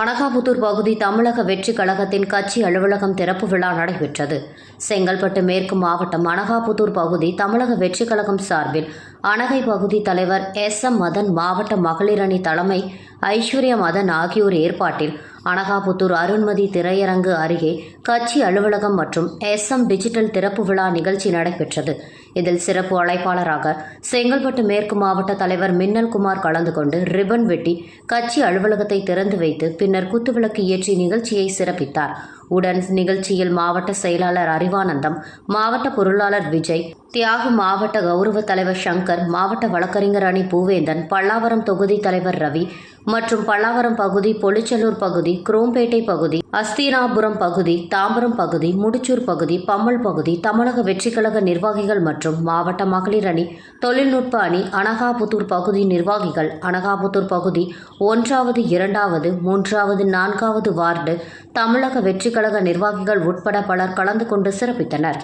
அனகாபுத்தூர் பகுதி தமிழக வெற்றி கழகத்தின் கட்சி அலுவலகம் திறப்பு விழா நடைபெற்றது. செங்கல்பட்டு மேற்கு மாவட்டம் அனகாபுத்தூர் பகுதி தமிழக வெற்றி கழகம் சார்பில் அனகை பகுதி தலைவர் எஸ் எம் மதன் மாவட்ட மகளிர் அணி தலைமை ஐஸ்வர்யா மதன் ஆகியோர் ஏற்பாட்டில் அனகாபுத்தூர் அருண்மதி திரையரங்கு அருகே கட்சி அலுவலகம் மற்றும் எஸ் எம் டிஜிட்டல் திறப்பு விழா நிகழ்ச்சி நடைபெற்றது. இதில் சிறப்பு அழைப்பாளராக செங்கல்பட்டு மேற்கு மாவட்ட தலைவர் மின்னல் குமார் கலந்து கொண்டு ரிப்பன் வெட்டி கட்சி அலுவலகத்தை திறந்து வைத்து பின்னர் குத்துவிளக்கு ஏற்றி நிகழ்ச்சியை சிறப்பித்தார். உடன் நிகழ்ச்சியில் மாவட்ட செயலாளர் அறிவானந்தம் மாவட்ட பொருளாளர் விஜய் தியாகு மாவட்ட கௌரவ தலைவர் சங்கர் மாவட்ட வழக்கறிஞர் அணி பூவேந்தன் பல்லாவரம் தொகுதி தலைவர் ரவி மற்றும் பல்லாவரம் பகுதி பொலிச்சலூர் பகுதி குரோம்பேட்டை பகுதி அஸ்தினாபுரம் பகுதி தாம்பரம் பகுதி முடிச்சூர் பகுதி பம்மல் பகுதி தமிழக வெற்றிக்கழக நிர்வாகிகள் மற்றும் மாவட்ட மகளிர் அணி தொழில்நுட்ப அணி அனகாபுத்தூர் பகுதி நிர்வாகிகள் அனகாபுத்தூர் பகுதி ஒன்றாவது இரண்டாவது மூன்றாவது நான்காவது வார்டு தமிழக வெற்றிக்கழக நிர்வாகிகள் உட்பட பலர் கலந்து கொண்டு சிறப்பித்தனர்.